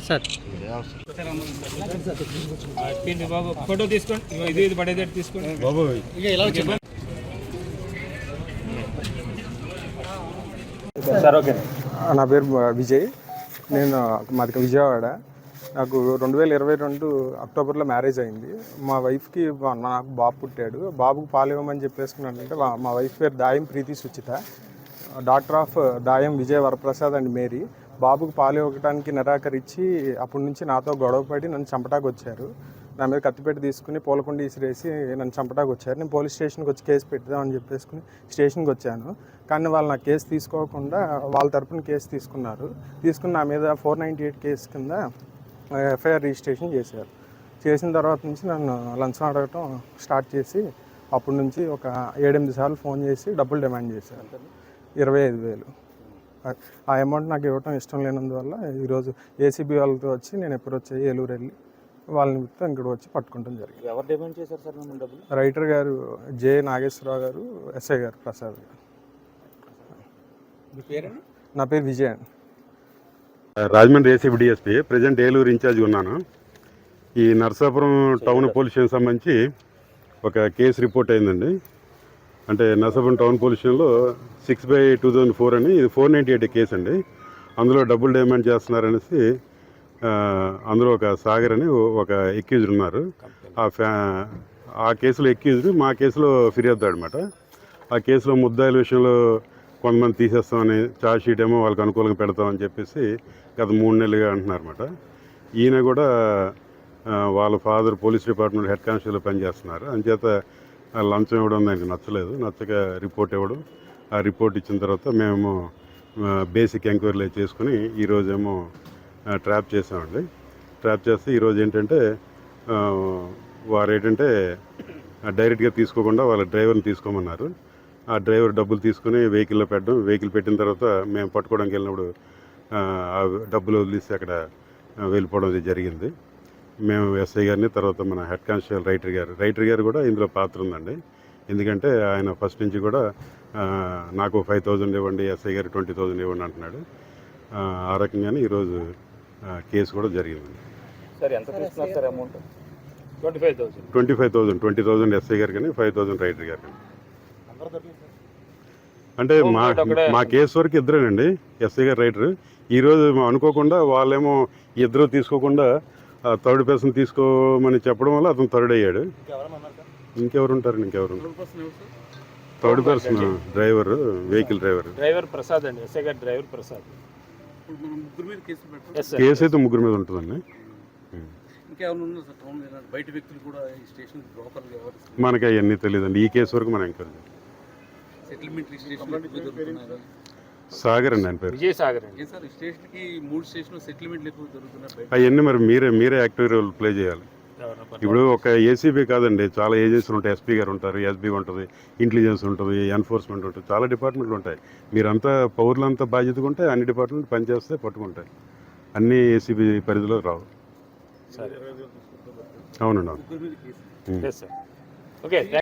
Sir sir. బాబు photo తీసుకోండి. ఇది ఇది తీసుకోండి. Sir okay. నా పేరు విజయ్. నేను మాది విజయవాడ. నాకు రెండు వేల ఇరవై రెండు అక్టోబర్లో మ్యారేజ్ అయింది. మా వైఫ్కి నాకు బాబు పుట్టాడు. బాబుకు పాలు ఇవ్వమని చెప్పేసుకున్నానంటే మా- మా వైఫ్ పేరు Dayam Preethi Suchitha. Daughter of Dayam Vijaya Varaprasad and Mary. బాబుకు పాలు ఇవ్వడానికి నిరాకరించి అప్పటి నుంచి నాతో గొడవపడి నన్ను చంపటాకు వచ్చారు నా మీద కత్తిపెట్టి తీసుకుని పూలకుండి ఇసిరేసి నన్ను చంపటాకు వచ్చారు నేను పోలీస్ స్టేషన్కి వచ్చి కేసు పెడదామని చెప్పేసుకుని స్టేషన్కి వచ్చాను. కానీ వాళ్ళు నా కేసు తీసుకోకుండా వాళ్ళ తరపున కేసు తీసుకున్నారు. తీసుకుని నా మీద ఫోర్ నైంటీ ఎయిట్ కేసు కింద ఎఫ్ఐఆర్ రిజిస్ట్రేషన్ చేశారు. చేసిన తర్వాత నుంచి నన్ను లంచం అడగటం స్టార్ట్ చేసి అప్పటి నుంచి ఒక ఏడెనిమిది సార్లు ఫోన్ చేసి డబ్బులు డిమాండ్ చేశారు. ఇరవై ఐదు వేలు. ఆ- అమౌంట్ నాకు ఇవ్వటం ఇష్టం లేనందువల్ల ఈరోజు ఏసీబీ వాళ్ళతో వచ్చి నేను ఎప్పుడు వచ్చి ఏలూరు వెళ్ళి వాళ్ళ నిమిత్తం ఇక్కడ వచ్చి పట్టుకుంటాం జరిగింది. ఎవరు డిమాండ్ చేశారు సార్ మిమ్మల్ని డబ్బులు? రైటర్ గారు జే నాగేశ్వరరావు గారు ఎస్ఐ గారు ప్రసాద్ గారు. మీ నా పేరు విజయ్ అండి. Rajahmundry ACB DSP present Eluru incharge ఉన్నాను. ఈ నర్సాపురం టౌన్ పోలీస్ స్టేషన్ సంబంధించి ఒక కేసు రిపోర్ట్ అయిందండి. అంటే Narsapuram town పొల్యూషన్లో six by two thousand four అని ఇది ఫోర్ నైంటీ ఎయిట్ కేసు అండి. అందులో డబ్బులు డిమాండ్ చేస్తున్నారనేసి ఆ, అందులో ఒక సాగర్ అని ఒక ఎక్యూజ్డ్ ఉన్నారు. ఆ ఫ్యా ఆ కేసులో ఎక్యూజ్డ్ మా కేసులో ఫిర్యాదు అనమాట ఆ కేసులో ముద్దాయిల విషయంలో కొంతమంది తీసేస్తామని ఛార్జ్ షీట్ ఏమో వాళ్ళకి అనుకూలంగా పెడతామని చెప్పేసి గత మూడు నెలలుగా అంటున్నారు అనమాట ఈయన కూడా వాళ్ళ father police department head constable పనిచేస్తున్నారు. అంచేత లంచం ఇవ్వడం దానికి నచ్చలేదు. నచ్చక రిపోర్ట్ ఇవ్వడం. ఆ రిపోర్ట్ ఇచ్చిన తర్వాత మేము బేసిక్ ఎంక్వైరీలు చేసుకుని ఈరోజేమో ట్రాప్ చేసామండి ట్రాప్ చేస్తే ఈరోజు ఏంటంటే వారు ఏంటంటే డైరెక్ట్గా తీసుకోకుండా వాళ్ళ డ్రైవర్ని తీసుకోమన్నారు. ఆ డ్రైవర్ డబ్బులు తీసుకుని వెహికల్లో పెట్టడం వెహికల్ పెట్టిన తర్వాత మేము పట్టుకోవడానికి వెళ్ళినప్పుడు ఆ, డబ్బులు వదిలేసి అక్కడ వెళ్ళిపోవడం జరిగింది. మేము ఎస్ఐ గారిని తర్వాత మన హెడ్ కానిస్టేబుల్ రైటర్ గారు. రైటర్ గారు కూడా ఇందులో పాత్ర ఉందండి. ఎందుకంటే ఆయన ఫస్ట్ నుంచి కూడా నాకు ఫైవ్ థౌజండ్ ఇవ్వండి ఎస్ఐ గారు ట్వంటీ థౌజండ్ ఇవ్వండి అంటున్నాడు. ఆ, రకంగానే ఈరోజు కేసు కూడా జరిగింది సార్ ఎంత తీసుకున్నారు sir amount? Twenty five thousand. Twenty five thousand twenty thousand SI గారు కానీ ఫైవ్ థౌజండ్ రైటర్ గారు కానీ అంటే మా. మా కేసు వరకు ఇద్దరేనండి ఎస్ఐ గారు రైటర్. ఈరోజు అనుకోకుండా వాళ్ళేమో ఇద్దరు తీసుకోకుండా థర్డ్ పర్సన్ తీసుకోమని చెప్పడం వల్ల అతను థర్డ్ అయ్యాడు. ఇంకెవరు ఉంటారు ఇంకెవరు? Third person driver vehicle driver. Driver Prasad అండి ఎస్ఐ గారి డ్రైవర్ ప్రసాద్. ముగ్గురు మీద కేసు అయితే ముగ్గురు మీద ఉంటుందండి. బయట వ్యక్తులు కూడా మనకి అవన్నీ తెలియదండి. ఈ కేసు వరకు మనం చేయాలి. సెటిల్మెంట్ సాగర్ అండి ఆయన పేరు. విజయ్ సాగర్ అండి. ఏం సార్ ఈ స్టేషన్కి మూడు స్టేషన్లు సెటిల్మెంట్లు ఎక్కువ దొరుకుతున్నాయి బయట? అవన్నీ మరి మీరే మీరే యాక్టివ్ రోల్ ప్లే చేయాలి. ఇప్పుడు ఒక ఏసీబీ కాదండి చాలా ఏజెన్సీలు ఉంటాయి ఎస్పీ గారు ఉంటారు ఎస్బీ ఉంటుంది ఇంటెలిజెన్స్ ఉంటుంది ఎన్ఫోర్స్మెంట్ ఉంటుంది చాలా డిపార్ట్మెంట్లు ఉంటాయి. మీరంతా పౌరులంతా బాధ్యతగా ఉంటే అన్ని డిపార్ట్మెంట్ పనిచేస్తే పట్టుకుంటాయి. అన్ని ఏసీబీ పరిధిలో రావు. సరే. అవునండి అవును. ఓకే